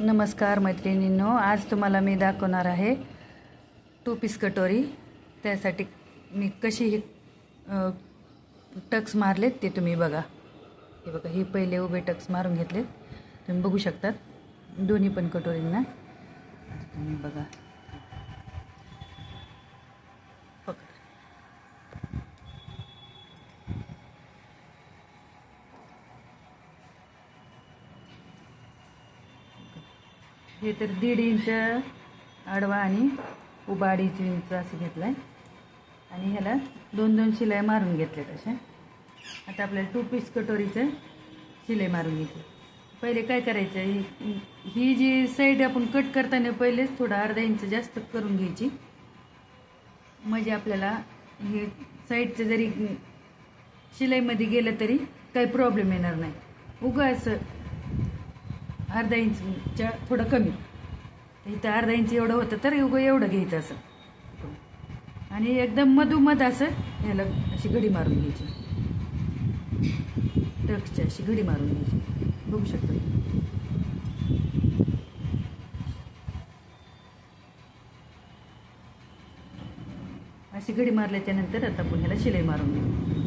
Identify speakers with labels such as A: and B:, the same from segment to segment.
A: नमस्कार मैत्रिणींनो आज तुम्हाला मी दाखवणार आहे टू पीस कटोरी. त्यासाठी मी कशी ही टक्स मारलेत ते तुम्ही बघा. हे बघा हे पहिले उभे टक्स मारून घेतलेत. तुम्ही बघू शकतात दोन्ही पण कटोरींना. तुम्ही बघा. हे तर दीड इंच आडवा आणि उभा अडीच इंच असं घेतलं आहे आणि ह्याला दोन दोन शिलाई मारून घेतल्यात अशा. आता आपल्याला टू पीस कटोरीचं शिलाई मारून घेतली. पहिले काय करायचं ही ही जी साईड आपण कट करताना पहिलेच थोडा अर्धा इंच जास्त करून घ्यायची. म्हणजे आपल्याला हे साईडचं जरी शिलाईमध्ये गेलं तरी काही प्रॉब्लेम येणार नाही. उगा असं अर्धा इंचच्या थोडं कमी. इथं अर्धा इंच एवढं होतं तर उगं एवढं घ्यायचं असं. आणि एकदम मधोमध असं ह्याला अशी घडी मारून घ्यायची. टक्सची अशी घडी मारून घ्यायची. बघू शकतो. अशी घडी मारल्याच्यानंतर आता आपण ह्याला शिलाई मारून घेऊ.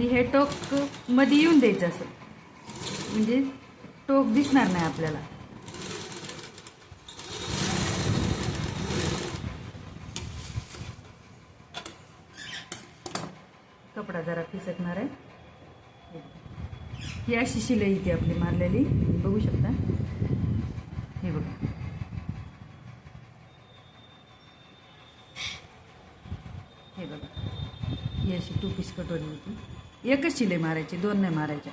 A: आणि हे टोकमध्ये येऊन द्यायचं असं. म्हणजे टोक दिसणार नाही आपल्याला. कपडा जरा फिसकणार आहे. ही अशी शिलाई इथे आपली मारलेली. बघू शकता. हे बघा. हे बघा. ही अशी टू पीस कटोरी होती. एकच शिलाई मारायची दोन नाही मारायच्या.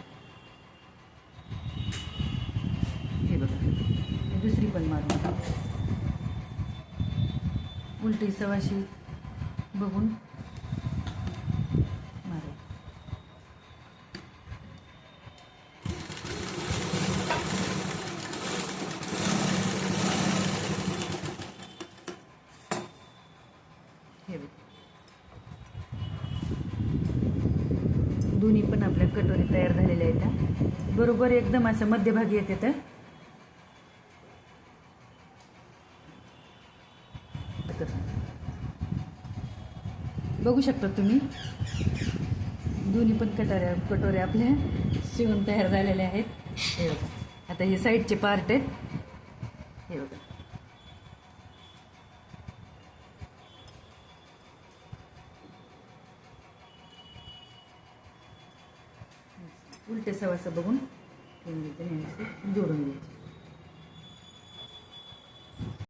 A: हे बघा. दुसरी पण मारून उलटी सवाशी बघून मारायची हे बघा दोन्ही पण आपल्या कटोरी तयार झालेल्या आहेत. बरोबर एकदम असं मध्यभागी येते तर. बघू शकता तुम्ही. दोन्ही पण कटोऱ्या कटोऱ्या आपल्या शिवून तयार झालेल्या आहेत. हे बघा. आता हे साईडचे पार्ट आहेत. हे बघा. उलटे सवासं बघून ठेवून घ्यायचे आणि असे जोडून घ्यायचे